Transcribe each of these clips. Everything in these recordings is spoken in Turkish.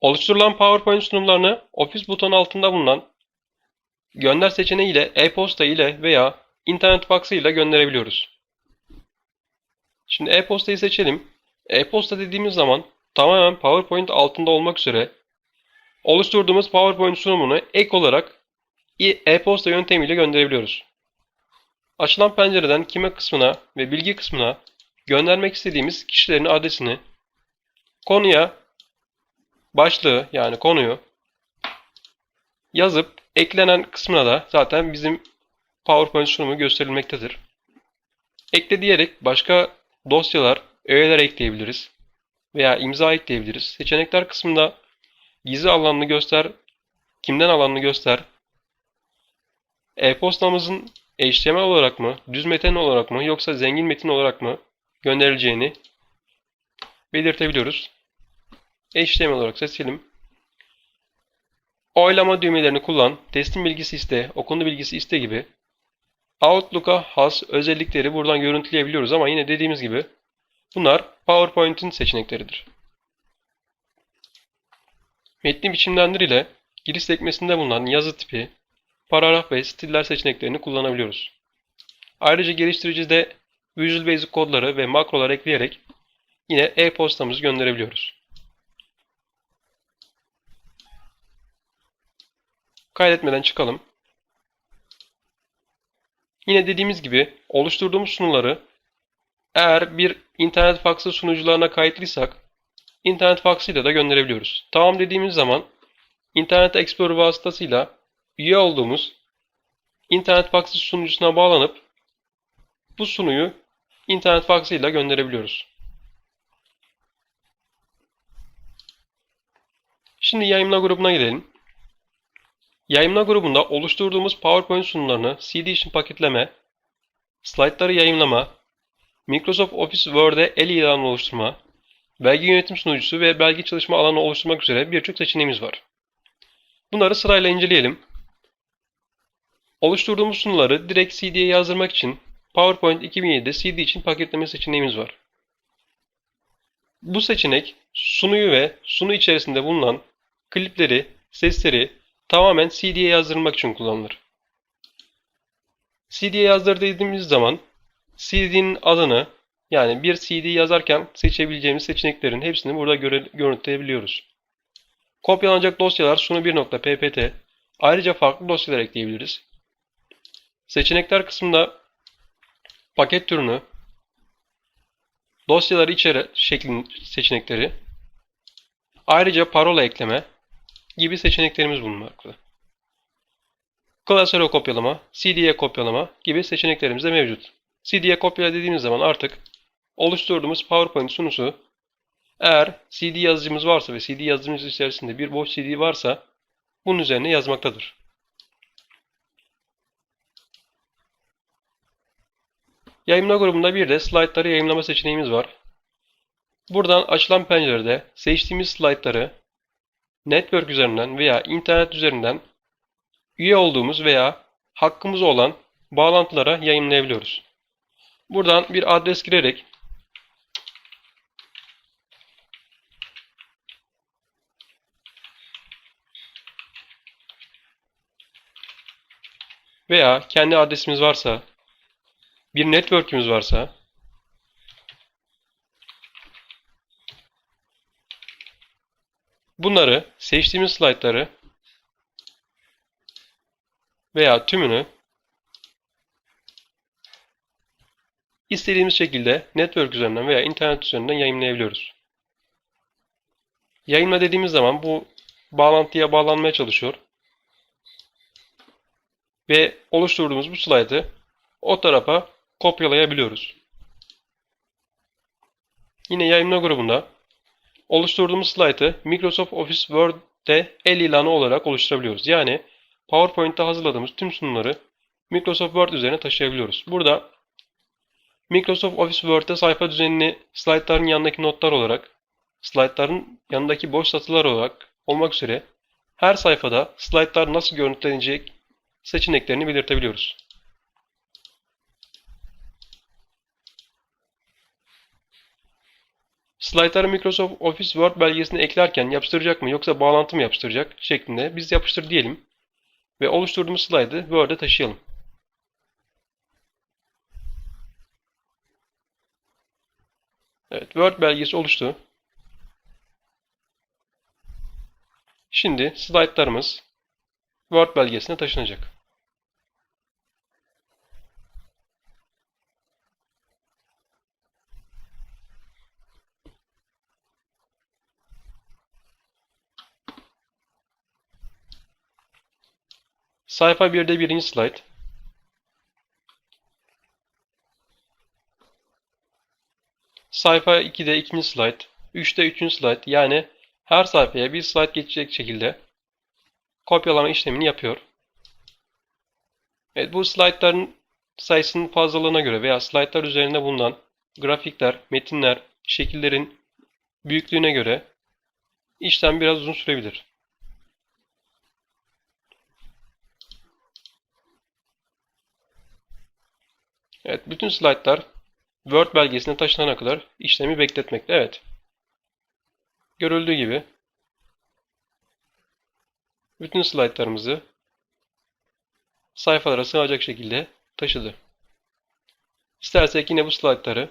Oluşturulan PowerPoint sunumlarını Office butonu altında bulunan gönder seçeneği ile e-posta ile veya internet faxı ile gönderebiliyoruz. Şimdi e-postayı seçelim. E-posta dediğimiz zaman tamamen PowerPoint altında olmak üzere oluşturduğumuz PowerPoint sunumunu ek olarak e-posta yöntemiyle gönderebiliyoruz. Açılan pencereden kime kısmına ve bilgi kısmına göndermek istediğimiz kişilerin adresini, konuya başlığı yani konuyu yazıp eklenen kısmına da zaten bizim PowerPoint sunumu gösterilmektedir. Ekle diyerek başka dosyalar, öğeler ekleyebiliriz veya imza ekleyebiliriz. Seçenekler kısmında gizli alanını göster, kimden alanını göster, e-postamızın HTML olarak mı, düz metin olarak mı yoksa zengin metin olarak mı gönderileceğini belirtebiliyoruz. HTML olarak seçelim. Oylama düğmelerini kullan, teslim bilgisi iste, okundu bilgisi iste gibi Outlook'a has özellikleri buradan görüntüleyebiliyoruz ama yine dediğimiz gibi bunlar PowerPoint'in seçenekleridir. Metni biçimlendir ile giriş sekmesinde bulunan yazı tipi, paragraf ve stiller seçeneklerini kullanabiliyoruz. Ayrıca geliştiricide Visual Basic kodları ve makrolar ekleyerek yine e-postamızı gönderebiliyoruz. Kaydetmeden çıkalım. Yine dediğimiz gibi oluşturduğumuz sunuları eğer bir internet faksı sunucularına kayıtlıysak internet faksıyla da gönderebiliyoruz. Tamam dediğimiz zaman Internet Explorer vasıtasıyla üye olduğumuz internet faksı sunucusuna bağlanıp bu sunuyu internet faksıyla gönderebiliyoruz. Şimdi yayınla grubuna gidelim. Yayınla grubunda oluşturduğumuz PowerPoint sunumlarını CD için paketleme, slaytları yayınlama, Microsoft Office Word'e el ilanı oluşturma, belge yönetim sunucusu ve belge çalışma alanı oluşturmak üzere birçok seçeneğimiz var. Bunları sırayla inceleyelim. Oluşturduğumuz sunuları direkt CD'ye yazdırmak için PowerPoint 2007'de CD için paketleme seçeneğimiz var. Bu seçenek sunuyu ve sunu içerisinde bulunan klipleri, sesleri tamamen CD'ye yazdırmak için kullanılır. CD'ye yazdır dediğimiz zaman CD'nin adını yani bir CD yazarken seçebileceğimiz seçeneklerin hepsini burada göre, görüntüleyebiliyoruz. Kopyalanacak dosyalar sunu1.ppt ayrıca farklı dosyalar ekleyebiliriz. Seçenekler kısmında paket türünü, dosyaları içeri şeklin seçenekleri, ayrıca parola ekleme gibi seçeneklerimiz bulunmakta. Klasöre kopyalama, CD'ye kopyalama gibi seçeneklerimiz de mevcut. CD'ye kopyala dediğimiz zaman artık oluşturduğumuz PowerPoint sunusu eğer CD yazıcımız varsa ve CD yazıcımız içerisinde bir boş CD varsa bunun üzerine yazmaktadır. Yayınla grubunda bir de slaytları yayınlama seçeneğimiz var. Buradan açılan pencerede seçtiğimiz slaytları network üzerinden veya internet üzerinden üye olduğumuz veya hakkımız olan bağlantılara yayınlayabiliyoruz. Buradan bir adres girerek veya kendi adresimiz varsa bir network'ümüz varsa bunları seçtiğimiz slaytları veya tümünü istediğimiz şekilde network üzerinden veya internet üzerinden yayınlayabiliyoruz. Yayınla dediğimiz zaman bu bağlantıya bağlanmaya çalışıyor. Ve oluşturduğumuz bu slaytı o tarafa kopyalayabiliyoruz. Yine yayınla grubunda oluşturduğumuz slaytı Microsoft Office Word'de el ilanı olarak oluşturabiliyoruz. Yani PowerPoint'te hazırladığımız tüm sunumları Microsoft Word üzerine taşıyabiliyoruz. Burada Microsoft Office Word'de sayfa düzenini slaytların yanındaki notlar olarak, slaytların yanındaki boş satırlar olarak olmak üzere her sayfada slaytlar nasıl görüntülenecek seçeneklerini belirtebiliyoruz. Slaytları Microsoft Office Word belgesine eklerken yapıştıracak mı yoksa bağlantı mı yapıştıracak şeklinde biz yapıştır diyelim ve oluşturduğumuz slaytı Word'e taşıyalım. Evet, Word belgesi oluştu. Şimdi slaytlarımız Word belgesine taşınacak. Sayfa 1'de birinci slide. Sayfa 2'de ikinci slide. 3'te üçüncü slide. Yani her sayfaya bir slide geçecek şekilde kopyalama işlemini yapıyor. Evet bu slaytların sayısının fazlalığına göre veya slaytlar üzerinde bulunan grafikler, metinler, şekillerin büyüklüğüne göre işlem biraz uzun sürebilir. Evet, bütün slaytlar Word belgesine taşınana kadar işlemi bekletmekte. Evet. Görüldüğü gibi bütün slaytlarımızı sayfalara sığacak şekilde taşıdı. İstersek yine bu slaytları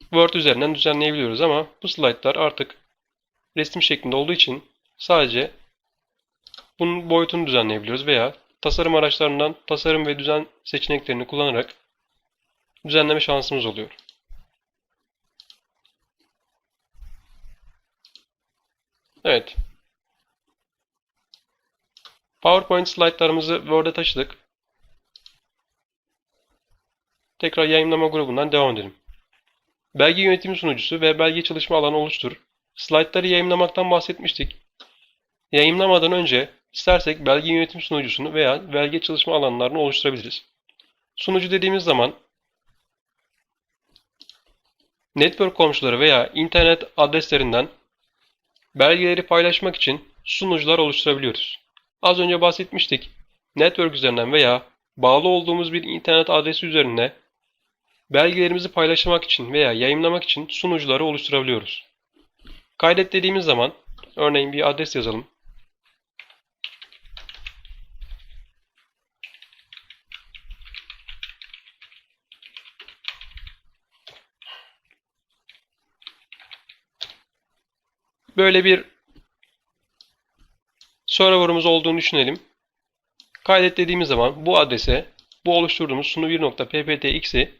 Word üzerinden düzenleyebiliyoruz ama bu slaytlar artık resim şeklinde olduğu için sadece bunun boyutunu düzenleyebiliyoruz veya tasarım araçlarından tasarım ve düzen seçeneklerini kullanarak düzenleme şansımız oluyor. Evet. PowerPoint slaytlarımızı Word'e taşıdık. Tekrar yayınlama grubundan devam edelim. Belge yönetimi sunucusu ve belge çalışma alanı oluştur. Slaytları yayınlamaktan bahsetmiştik. Yayınlamadan önce istersek belge yönetim sunucusunu veya belge çalışma alanlarını oluşturabiliriz. Sunucu dediğimiz zaman network komşuları veya internet adreslerinden belgeleri paylaşmak için sunucular oluşturabiliyoruz. Az önce bahsetmiştik. Network üzerinden veya bağlı olduğumuz bir internet adresi üzerinde belgelerimizi paylaşmak için veya yayınlamak için sunucuları oluşturabiliyoruz. Kaydet dediğimiz zaman örneğin bir adres yazalım. Böyle bir server'ımız olduğunu düşünelim. Kaydet dediğimiz zaman bu adrese bu oluşturduğumuz sunu1.pptx'i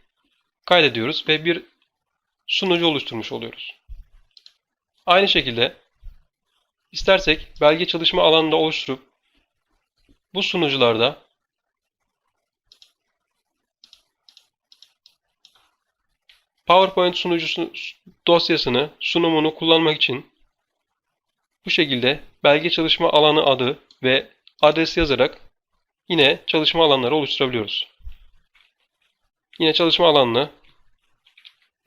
kaydediyoruz ve bir sunucu oluşturmuş oluyoruz. Aynı şekilde istersek belge çalışma alanında oluşturup bu sunucularda PowerPoint sunucusu dosyasını, sunumunu kullanmak için bu şekilde belge çalışma alanı adı ve adres yazarak yine çalışma alanları oluşturabiliyoruz. Yine çalışma alanını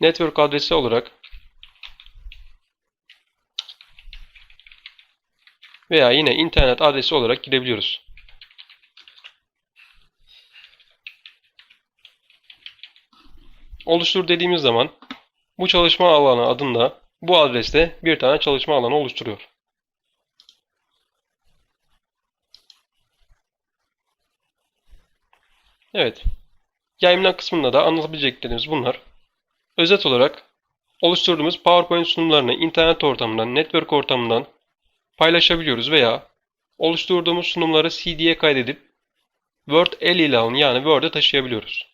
network adresi olarak veya yine internet adresi olarak girebiliyoruz. Oluştur dediğimiz zaman bu çalışma alanı adında bu adreste bir tane çalışma alanı oluşturuyor. Evet. Yayınlan kısmında da anlatabileceklerimiz bunlar. Özet olarak oluşturduğumuz PowerPoint sunumlarını internet ortamından, network ortamından paylaşabiliyoruz veya oluşturduğumuz sunumları CD'ye kaydedip Word el ilanı yani Word'e taşıyabiliyoruz.